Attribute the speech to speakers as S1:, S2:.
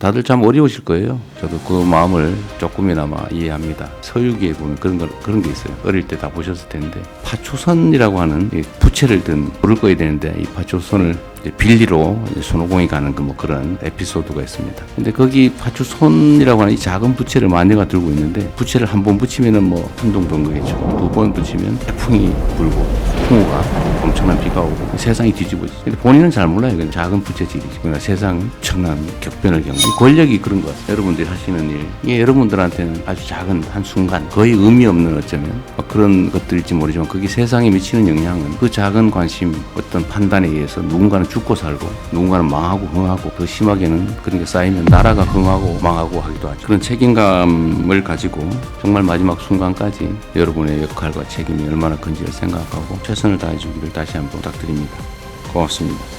S1: 다들 참 어려우실 거예요. 저도 그 마음을 조금이나마 이해합니다. 서유기에 보면 그런 거, 그런 게 있어요. 어릴 때 다 보셨을 텐데 파초선이라고 하는 이 부채를 든 불을 꺼야 되는데 이 파초선을 빌리로 이제 손오공이 가는 그 뭐 그런 에피소드가 있습니다. 근데 거기 파초손이라고 하는 이 작은 부채를 마녀가 들고 있는데 부채를 한 번 붙이면은 뭐 한동 번 거겠죠. 두 번 붙이면 태풍이 불고 풍우가 엄청난 비가 오고 세상이 뒤집어지. 근데 본인은 잘 몰라요. 그냥 작은 부채질이지. 그러나 세상 엄청난 격변을 겪는 이 권력이 그런 것 같아요. 여러분들이 하시는 일. 이게 여러분들한테는 아주 작은 한 순간 거의 의미 없는 어쩌면 뭐 그런 것들일지 모르지만 그게 세상에 미치는 영향은 그 작은 관심 어떤 판단에 의해서 누군가는 죽고 살고 누군가는 망하고 흥하고 더 심하게는 그런 게 쌓이면 나라가 흥하고 망하고 하기도 하죠. 그런 책임감을 가지고 정말 마지막 순간까지 여러분의 역할과 책임이 얼마나 큰지를 생각하고 최선을 다해주기를 다시 한번 부탁드립니다. 고맙습니다.